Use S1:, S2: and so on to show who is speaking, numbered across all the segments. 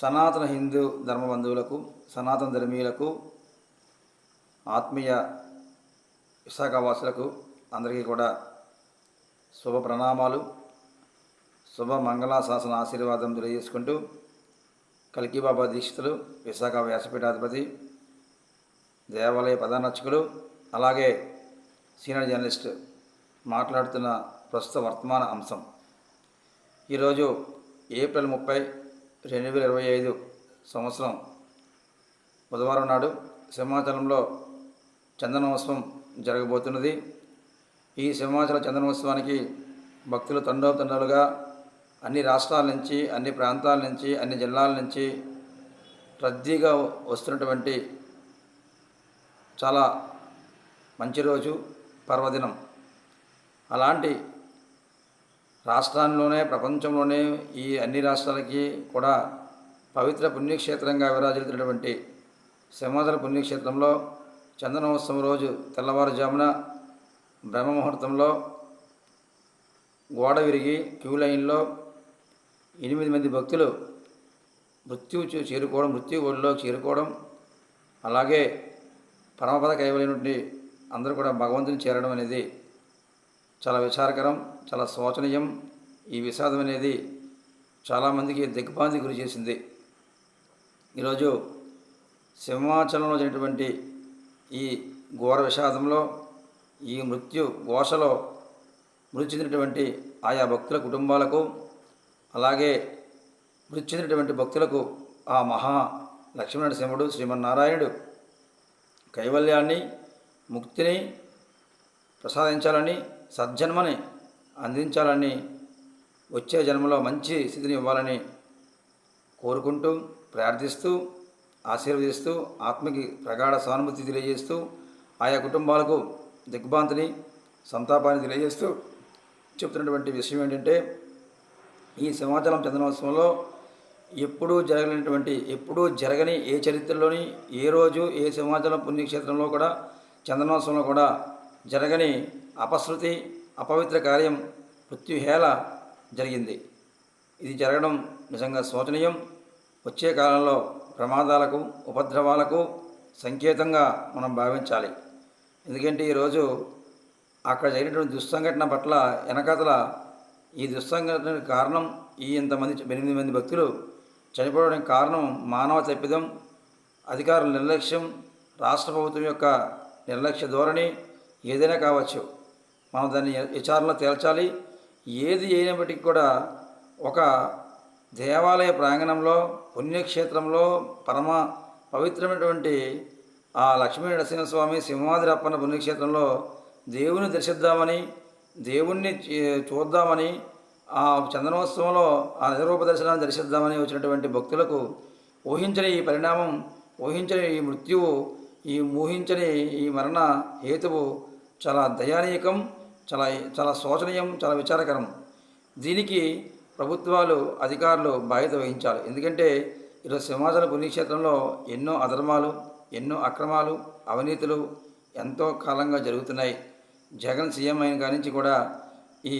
S1: సనాతన హిందూ ధర్మబంధువులకు సనాతన ధర్మీయులకు ఆత్మీయ విశాఖవాసులకు అందరికీ కూడా శుభ ప్రణామాలు శుభ మంగళ శాసన ఆశీర్వాదం తెలియజేసుకుంటూ కల్కిబాబా దీక్షితులు విశాఖ వ్యాసపీఠాధిపతి దేవాలయ ప్రధానర్చకులు అలాగే సీనియర్ జర్నలిస్ట్ మాట్లాడుతున్న ప్రస్తుత వర్తమాన అంశం. ఈరోజు ఏప్రిల్ ముప్పై రెండు వేల ఇరవై ఐదు సంవత్సరం బుధవారం నాడు సింహాచలంలో చందనోత్సవం జరగబోతున్నది. ఈ సింహాచల చందనోత్సవానికి భక్తులు తండోపతండాలుగా అన్ని రాష్ట్రాల నుంచి అన్ని ప్రాంతాల నుంచి అన్ని జిల్లాల నుంచి రద్దీగా వస్తున్నటువంటి చాలా మంచి రోజు పర్వదినం. అలాంటి రాష్ట్రాల్లోనే ప్రపంచంలోనే ఈ అన్ని రాష్ట్రాలకి కూడా పవిత్ర పుణ్యక్షేత్రంగా విరాజిల్లుతున్నటువంటి సింహాచల పుణ్యక్షేత్రంలో చందనోత్సవం రోజు తెల్లవారుజామున బ్రహ్మముహూర్తంలో గోడ విరిగి క్యూ లైన్లో ఎనిమిది మంది భక్తులు మృత్యు చేరుకోవడం మృత్యు ఒడిలో చేరుకోవడం అలాగే పరమపద కైవలైనటువంటి అందరూ కూడా భగవంతుని చేరడం అనేది చాలా విచారకరం చాలా శోచనీయం. ఈ విషాదం అనేది చాలామందికి దిగ్భాంతి గురి చేసింది. ఈరోజు సింహాచలంలో జరిగినటువంటి ఈ ఘోర విషాదంలో ఈ మృత్యు ఘోషలో మృతి చెందినటువంటి ఆయా భక్తుల కుటుంబాలకు అలాగే మృతి చెందినటువంటి భక్తులకు ఆ మహా లక్ష్మీనరసింహుడు శ్రీమన్నారాయణుడు కైవల్యాన్ని ముక్తిని ప్రసాదించాలని సజ్జన్మని అందించాలని వచ్చే జన్మలో మంచి స్థితిని ఇవ్వాలని కోరుకుంటూ ప్రార్థిస్తూ ఆశీర్వదిస్తూ ఆత్మకి ప్రగాఢ సానుభూతి తెలియజేస్తూ ఆయా కుటుంబాలకు దిగ్భాంతిని సంతాపాన్ని తెలియజేస్తూ చెప్తున్నటువంటి విషయం ఏంటంటే ఈ సింహాచలం చందనోత్సవంలో ఎప్పుడూ జరగలేనటువంటి ఎప్పుడూ జరగని ఏ చరిత్రలోని ఏ రోజు ఏ సింహాచలం పుణ్యక్షేత్రంలో కూడా చందనోత్సవంలో కూడా జరగని అపశృతి అపవిత్ర కార్యం మృత్యుహేళ జరిగింది. ఇది జరగడం నిజంగా శోచనీయం. వచ్చే కాలంలో ప్రమాదాలకు ఉపద్రవాలకు సంకేతంగా మనం భావించాలి. ఎందుకంటే ఈరోజు అక్కడ జరిగినటువంటి దుస్సంఘటన పట్ల వెనకతల ఈ దుస్సంఘటనకు కారణం ఈ ఇంతమంది ఎనిమిది మంది భక్తులు చనిపోవడానికి కారణం మానవ తప్పిదం అధికారుల నిర్లక్ష్యం రాష్ట్ర ప్రభుత్వం యొక్క నిర్లక్ష్య ధోరణి ఏదైనా కావచ్చు. మనం దాన్ని విచారణలో తేల్చాలి. ఏది అయినప్పటికీ కూడా ఒక దేవాలయ ప్రాంగణంలో పుణ్యక్షేత్రంలో పరమ పవిత్రమైనటువంటి ఆ లక్ష్మీ నరసింహస్వామి సింహాద్రి అప్పన్న పుణ్యక్షేత్రంలో దేవుని దర్శిద్దామని దేవుణ్ణి చూద్దామని ఆ చందనోత్సవంలో ఆ నిజరూప దర్శనాన్ని దర్శిద్దామని వచ్చినటువంటి భక్తులకు ఊహించని ఈ పరిణామం ఊహించని ఈ మృత్యువు ఈ ఊహించని ఈ మరణ హేతువు చాలా దయానీయకం. చాలా చాలా శోచనీయం చాలా విచారకరం. దీనికి ప్రభుత్వాలు అధికారులు బాధ్యత వహించాలి. ఎందుకంటే ఈరోజు సింహాచల పుణ్యక్షేత్రంలో ఎన్నో అధర్మాలు ఎన్నో అక్రమాలు అవినీతులు ఎంతో కాలంగా జరుగుతున్నాయి. జగన్ సీఎం అయిన కాడి నుంచి కూడా ఈ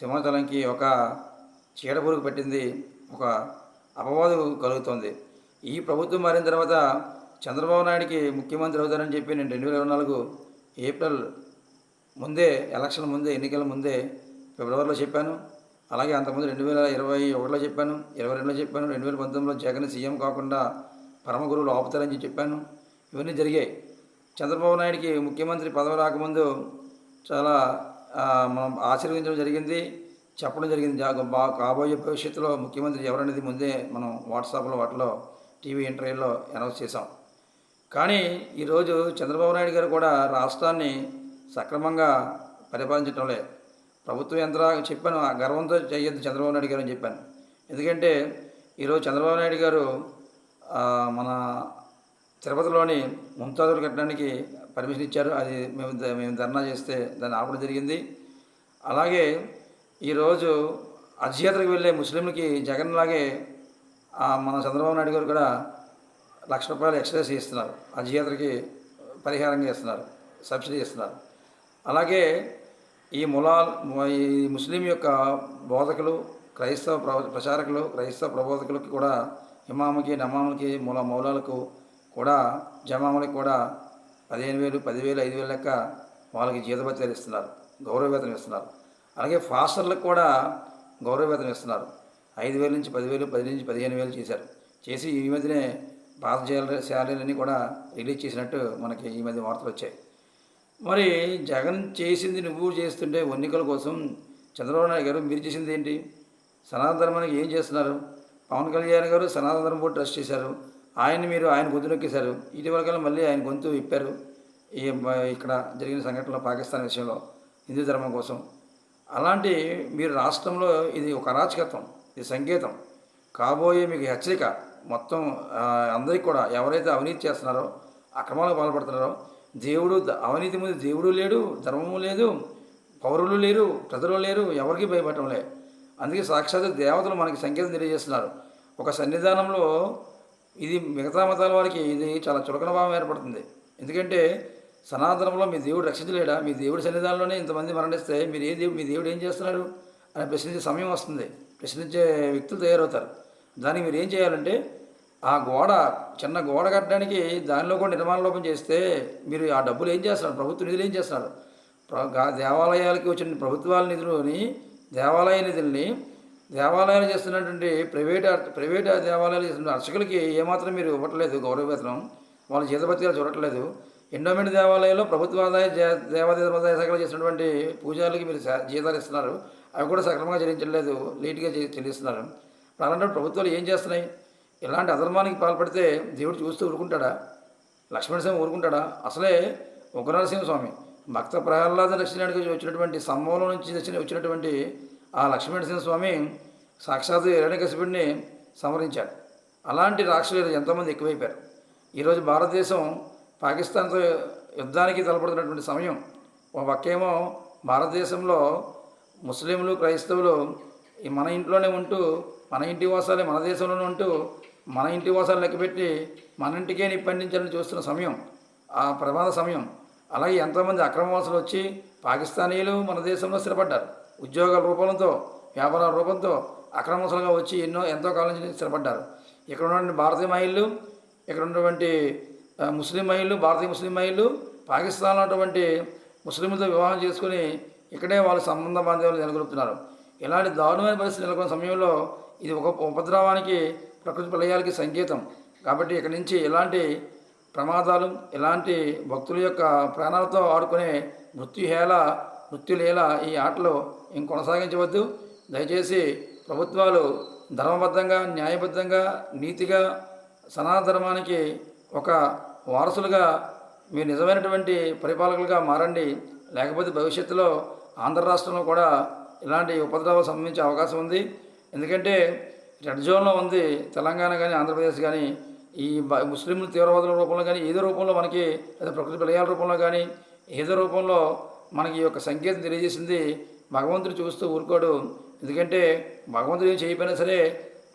S1: సింహాచలంకి ఒక చీడపురుగు పెట్టింది ఒక అపవాదు కలుగుతోంది. ఈ ప్రభుత్వం మారిన తర్వాత చంద్రబాబు నాయుడికి ముఖ్యమంత్రి అవుతారని చెప్పి నేను రెండు వేల ఇరవై నాలుగు ఏప్రిల్ ముందే ఎలక్షన్ ముందే ఎన్నికల ముందే ఫిబ్రవరిలో చెప్పాను. అలాగే అంతకుముందు రెండు వేల ఇరవై ఒకటిలో చెప్పాను. ఇరవై రెండులో చెప్పాను. రెండు వేల పంతొమ్మిదిలో జగన్ సీఎం కాకుండా పరమ గురువులు ఆపుతారని చెప్పాను. ఇవన్నీ జరిగాయి. చంద్రబాబు నాయుడికి ముఖ్యమంత్రి పదవి రాకముందు చాలా మనం ఆశీర్వదించడం జరిగింది. చెప్పడం జరిగింది. బా కాబోయే భవిష్యత్తులో ముఖ్యమంత్రి ఎవరనేది ముందే మనం వాట్సాప్లో వాటిలో టీవీ ఇంటర్వ్యూలో అనౌన్స్ చేసాం కానీ ఈరోజు చంద్రబాబు నాయుడు గారు కూడా రాష్ట్రాన్ని సక్రమంగా పరిపాలించడంలే ప్రభుత్వం ఎంత చెప్పాను ఆ గర్వంతో చేయొద్దు చంద్రబాబు నాయుడు గారు అని చెప్పాను. ఎందుకంటే ఈరోజు చంద్రబాబు నాయుడు గారు మన తిరుపతిలోని ముంతాజులు కట్టడానికి పర్మిషన్ ఇచ్చారు. అది మేము మేము ధర్నా చేస్తే దాన్ని ఆపడం జరిగింది. అలాగే ఈరోజు అధ్యతకు వెళ్ళే ముస్లింలకి జగన్ లాగే మన చంద్రబాబు నాయుడు గారు కూడా లక్ష రూపాయలు ఎక్స్ట్రాస్ ఇస్తున్నారు అజ్యాత్రకి పరిహారంగా ఇస్తున్నారు సబ్సిడీ ఇస్తున్నారు అలాగే ఈ ములా ఈ ముస్లిం యొక్క బోధకులు క్రైస్తవ ప్ర- ప్రచారకులు క్రైస్తవ ప్రబోధకులకు కూడా ఇమాముకి నమాములకి మూల మౌలాలకు కూడా జమాములకు కూడా పదిహేను వేలు పదివేలు ఐదు వేలు లెక్క వాళ్ళకి జీతభత్యాలు ఇస్తున్నారు గౌరవవేతనం ఇస్తున్నారు. అలాగే ఫాస్టర్లకు కూడా గౌరవవేతనం ఇస్తున్నారు. ఐదు వేల నుంచి పదివేలు పది నుంచి పదిహేను వేలు చేశారు. చేసి ఈ మధ్యనే పాత శాలరీ శాలరీలన్నీ కూడా రిలీజ్ చేసినట్టు మనకి ఈ మధ్య వార్తలు వచ్చాయి. మరి జగన్ చేసింది నువ్వు చేస్తుంటే ఎన్నికల కోసం చంద్రబాబు నాయుడు గారు మీరు చేసింది ఏంటి? సనాతన ధర్మానికి ఏం చేస్తున్నారు? పవన్ కళ్యాణ్ గారు సనాతన ధర్మం కూడా ట్రస్ట్ చేశారు. ఆయన మీరు ఆయన గొంతు నొక్కేశారు. ఇటీవల మళ్ళీ ఆయన గొంతు ఇప్పారు ఈ ఇక్కడ జరిగిన సంఘటనలో పాకిస్తాన్ విషయంలో హిందూ ధర్మం కోసం. అలాంటి మీరు రాష్ట్రంలో ఇది ఒక అరాచకత్వం ఇది సంకేతం. కాబోయే మీకు హెచ్చరిక మొత్తం అందరికీ కూడా ఎవరైతే అవినీతి చేస్తున్నారో అక్రమాలకు పాల్పడుతున్నారో దేవుడు అవినీతి ముందు దేవుడు లేడు ధర్మము లేదు పౌరులు లేరు ప్రజలు లేరు ఎవరికి భయపడటంలే అందుకే సాక్షాత్ దేవతలు మనకి సంకేతం తెలియజేస్తున్నారు. ఒక సన్నిధానంలో ఇది మిగతా మతాల వారికి ఇది చాలా చులకన భావం ఏర్పడుతుంది. ఎందుకంటే సనాతనంలో మీ దేవుడు రక్షించలేడా? మీ దేవుడి సన్నిధానంలోనే ఇంతమంది మరణిస్తే మీరు ఏ దేవుడు మీ దేవుడు ఏం చేస్తున్నాడు? అని ప్రశ్నించే సమయం వస్తుంది. ప్రశ్నించే వ్యక్తులు తయారవుతారు. దానికి మీరు ఏం చేయాలంటే ఆ గోడ చిన్న గోడ కట్టడానికి దానిలో కూడా నిర్మాణ లోపం చేస్తే మీరు ఆ డబ్బులు ఏం చేస్తున్నారు ప్రభుత్వ నిధులు ఏం చేస్తున్నారు దేవాలయాలకి వచ్చిన ప్రభుత్వాల నిధులని దేవాలయ నిధుల్ని దేవాలయాలు చేస్తున్నటువంటి ప్రైవేట్ ప్రైవేట్ దేవాలయాలు చేస్తున్న అర్చకులకి ఏమాత్రం మీరు ఇవ్వట్లేదు గౌరవవేతనం వాళ్ళ జీతభత్యాలు చూడట్లేదు. ఎండోమెంట్ దేవాలయంలో ప్రభుత్వ ఆదాయ దే- దేవాదాయ శాఖలు చేసినటువంటి పూజారులకి మీరు జీతాలు ఇస్తున్నారు. అవి కూడా సక్రమంగా చెల్లించలేదు లేట్గా చెల్లిస్తున్నారు. అలాంటి ప్రభుత్వాలు ఏం చేస్తున్నాయి? ఇలాంటి అధర్మానికి పాల్పడితే దేవుడు చూస్తూ ఊరుకుంటాడా? లక్ష్మణస్వామి ఊరుకుంటాడా? అసలే ఉగ్రనరసింహ స్వామి భక్త ప్రహ్లాద దక్షిణానికి వచ్చినటువంటి సంభవంలో నుంచి దక్షిణ వచ్చినటువంటి ఆ లక్ష్మణసింహ స్వామి సాక్షాత్ హిరణ్యకశిపుడిని సంహరించాడు. అలాంటి రాక్షసులు ఎంతోమంది ఎక్కువైపోయారు. ఈరోజు భారతదేశం పాకిస్తాన్తో యుద్ధానికి తలపడుతున్నటువంటి సమయం. ఒక పక్కేమో భారతదేశంలో ముస్లింలు క్రైస్తవులు ఈ మన ఇంట్లోనే ఉంటూ మన ఇంటి వాసాలే మన దేశంలోనే ఉంటూ మన ఇంటి వాసాలు లెక్కపెట్టి మన ఇంటికే నిప్పండించాలని చూస్తున్న సమయం ఆ ప్రమాద సమయం. అలాగే ఎంతోమంది అక్రమవాసులు వచ్చి పాకిస్తానీయులు మన దేశంలో స్థిరపడ్డారు. ఉద్యోగాల రూపంతో వ్యాపారాల రూపంతో అక్రమవాసులుగా వచ్చి ఎన్నో ఎంతో కాలం నుంచి స్థిరపడ్డారు. ఇక్కడ ఉన్నటువంటి భారతీయ మహిళలు ఇక్కడ ఉన్నటువంటి ముస్లిం మహిళలు భారతీయ ముస్లిం మహిళలు పాకిస్తాన్లో ఉన్నటువంటి ముస్లింలతో వివాహం చేసుకుని ఇక్కడే వాళ్ళ సంబంధ బాంధవ్యాలు నెలకొల్పుతున్నారు. ఇలాంటి దారుణమైన పరిస్థితి నెలకొన్న సమయంలో ఇది ఒక ఉపద్రవానికి ప్రకృతి ప్రళయాలకి సంకేతం. కాబట్టి ఇక్కడి నుంచి ఎలాంటి ప్రమాదాలు ఎలాంటి భక్తుల యొక్క ప్రాణాలతో ఆడుకునే మృత్యుహేళ మృత్యులేల ఈ ఆటలు ఇంక కొనసాగించవద్దు. దయచేసి ప్రభుత్వాలు ధర్మబద్ధంగా న్యాయబద్ధంగా నీతిగా సనాతనధర్మానికి ఒక వారసులుగా మీరు నిజమైనటువంటి పరిపాలకులుగా మారండి. లేకపోతే భవిష్యత్తులో ఆంధ్ర రాష్ట్రంలో కూడా ఇలాంటి ఉపద్రవాలు సంబంధించే అవకాశం ఉంది. ఎందుకంటే రెడ్ జోన్లో ఉంది తెలంగాణ కానీ ఆంధ్రప్రదేశ్ కానీ ఈ ముస్లింలు తీవ్రవాదుల రూపంలో కానీ ఏదో రూపంలో మనకి లేదా ప్రకృతి ప్రళయాల రూపంలో కానీ ఏదో రూపంలో మనకి ఈ యొక్క సంకేతం తెలియజేసింది భగవంతుడు చూస్తూ ఊరుకోడు. ఎందుకంటే భగవంతుడు ఏం చేయకపోయినా సరే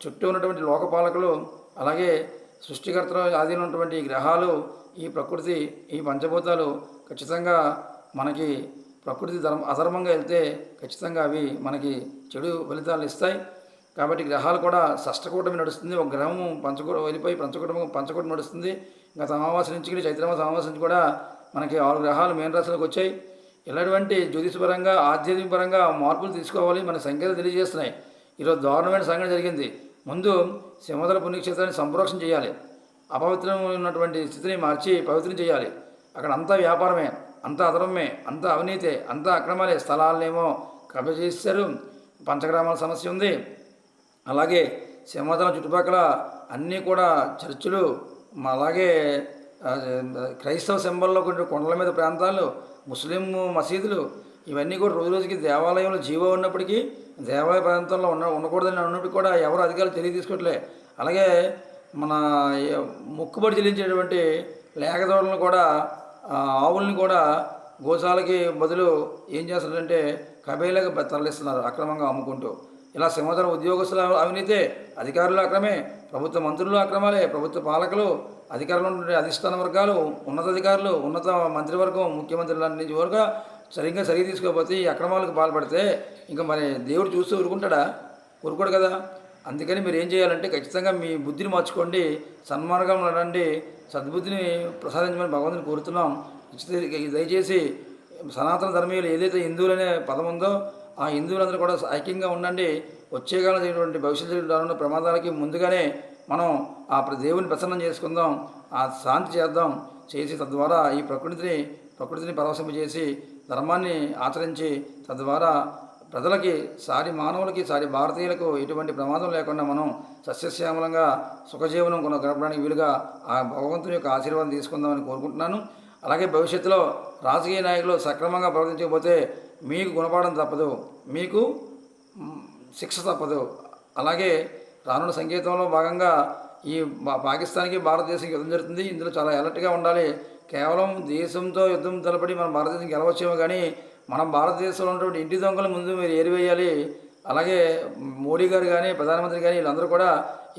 S1: చుట్టూ ఉన్నటువంటి లోకపాలకులు అలాగే సృష్టికర్తలు ఆధీనం ఉన్నటువంటి గ్రహాలు ఈ ప్రకృతి ఈ పంచభూతాలు ఖచ్చితంగా మనకి ప్రకృతి ధర్మ అధర్మంగా వెళ్తే ఖచ్చితంగా అవి మనకి చెడు ఫలితాలు ఇస్తాయి. కాబట్టి గ్రహాలు కూడా షష్టకూటమి నడుస్తుంది. ఒక గ్రహం పంచకూట వెళ్ళిపోయి పంచకూటమి పంచకూటమి నడుస్తుంది. గత అమావాస్య నుంచి కూడా చైత్రమాస అమావాస్య నుంచి కూడా మనకి ఆరు గ్రహాలు మేన రాశులకు వచ్చాయి. ఇలాంటి జ్యోతిషపరంగా ఆధ్యాత్మికపరంగా మార్పులు తీసుకోవాలి మన సంకేతాలు తెలియజేస్తున్నాయి. ఈరోజు దారుణమైన సంఘటన జరిగింది. ముందు సింహదల పుణ్యక్షేత్రాన్ని సంప్రోక్షణ చేయాలి. అపవిత్రం ఉన్నటువంటి స్థితిని మార్చి పవిత్రం చేయాలి. అక్కడ అంతా వ్యాపారమే అంతా అధర్మమే అంతా అవినీతే అంతా అక్రమాలే. స్థలాలనేమో కబ్జా చేశారు. పంచగ్రామాల సమస్య ఉంది. అలాగే సింహాచలం చుట్టుపక్కల అన్నీ కూడా చర్చిలు అలాగే క్రైస్తవ సింబల్లో కొన్ని కొండల మీద ప్రాంతాలు ముస్లిం మసీదులు ఇవన్నీ కూడా రోజు రోజుకి దేవాలయంలో జీవో ఉన్నప్పటికీ దేవాలయ ప్రాంతంలో ఉన్న ఉండకూడదని ఉన్నప్పటికీ కూడా ఎవరు అధికారులు తెలియ తీసుకోవట్లే అలాగే మన మొక్కుబడి చెల్లించేటువంటి లేఖదోడలను కూడా ఆవుల్ని కూడా గోశాలకి బదులు ఏం చేస్తున్నారంటే కబేలకు తరలిస్తున్నారు అక్రమంగా అమ్ముకుంటూ. ఇలా సింహధర ఉద్యోగస్తుల అవినీతే అధికారులు అక్రమే ప్రభుత్వ మంత్రులు అక్రమాలే ప్రభుత్వ పాలకులు అధికారులు అధిష్టాన వర్గాలు ఉన్నతాధికారులు ఉన్నత మంత్రివర్గం ముఖ్యమంత్రుల నుంచి వరకు సరిగ్గా సరిగ్గా తీసుకోకపోతే ఈ అక్రమాలకు పాల్పడితే ఇంకా మరి దేవుడు చూస్తూ ఊరుకుంటాడా? ఊరుకోడు కదా. అందుకని మీరు ఏం చేయాలంటే ఖచ్చితంగా మీ బుద్ధిని మార్చుకోండి సన్మార్గంలో నడండి సద్బుద్ధిని ప్రసాదించమని భగవంతుని కోరుతున్నాం. దయచేసి సనాతన ధర్మీయులు ఏదైతే హిందువులు అనే పదం ఉందో ఆ హిందువులందరూ కూడా ఐక్యంగా ఉండండి. వచ్చే కాలం జరిగినటువంటి రానున్న ప్రమాదాలకి ముందుగానే మనం ఆ ప్ర- దేవుని ప్రసన్నం చేసుకుందాం. ఆ శాంతి చేద్దాం. చేసి తద్వారా ఈ ప్రకృతిని ప్రకృతిని పరవశింపజేసి ధర్మాన్ని ఆచరించి తద్వారా ప్రజలకి సారి మానవులకి సారి భారతీయులకు ఎటువంటి ప్రమాదం లేకుండా మనం సస్యశ్యామలంగా సుఖజీవనం కొన గడపడానికి వీలుగా ఆ భగవంతుని యొక్క ఆశీర్వాదం తీసుకుందామని కోరుకుంటున్నాను. అలాగే భవిష్యత్తులో రాజకీయ నాయకులు సక్రమంగా ప్రవర్తించకపోతే మీకు గుణపాఠం తప్పదు మీకు శిక్ష తప్పదు. అలాగే రానున్న సంకేతంలో భాగంగా ఈ పాకిస్తాన్కి భారతదేశానికి యుద్ధం జరుగుతుంది. ఇందులో చాలా అలర్ట్గా ఉండాలి. కేవలం దేశంతో యుద్ధం తలపడి మనం భారతదేశం గెలవచ్చేమో కానీ మనం భారతదేశంలో ఉన్నటువంటి ఇంటి దొంగల ముందు మీరు ఏరివేయాలి. అలాగే మోడీ గారు కానీ ప్రధానమంత్రి కానీ వీళ్ళందరూ కూడా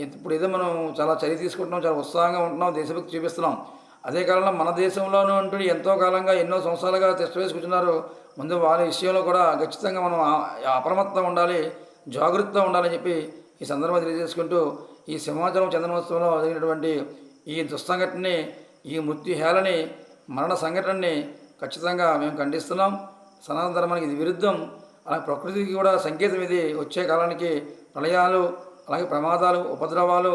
S1: ఇప్పుడు ఏదో మనం చాలా చర్య తీసుకుంటున్నాం చాలా ఉత్సాహంగా ఉంటున్నాం దేశభక్తి చూపిస్తున్నాం. అదే కాలంలో మన దేశంలోనూ అంటూ ఎంతో కాలంగా ఎన్నో సంవత్సరాలుగా టెస్ట్ వేసుకుంటున్నారు ముందు వాళ్ళ విషయంలో కూడా ఖచ్చితంగా మనం అప్రమత్తం ఉండాలి జాగ్రత్తగా ఉండాలని చెప్పి ఈ సందర్భంగా తెలియజేసుకుంటూ ఈ సింహాచలం చందనోత్సవంలో జరిగినటువంటి ఈ దుస్సంఘటనని ఈ మృత్యుహేళని మరణ సంఘటనని ఖచ్చితంగా మేము ఖండిస్తున్నాం. సనాతన ధర్మానికి ఇది విరుద్ధం. అలాగే ప్రకృతికి కూడా సంకేతం ఇది. వచ్చే కాలానికి ప్రళయాలు అలాగే ప్రమాదాలు ఉపద్రవాలు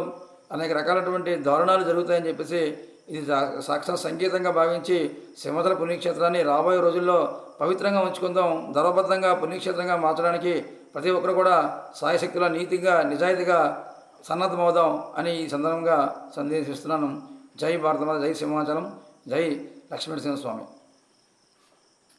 S1: అనేక రకాలైనటువంటి దారుణాలు జరుగుతాయని చెప్పేసి ఇది సా- సాక్షాత్ సంకేతంగా భావించి సింహతల పుణ్యక్షేత్రాన్ని రాబోయే రోజుల్లో పవిత్రంగా ఉంచుకుందాం ధర్మబద్ధంగా పుణ్యక్షేత్రంగా మార్చడానికి ప్రతి ఒక్కరు కూడా సాయశక్తుల నీతిగా నిజాయితీగా సన్నద్ధమవుదాం అని ఈ సందర్భంగా సందేశిస్తున్నాను. జై భారతమాత జై సింహాచలం జై లక్ష్మీనరసింహస్వామి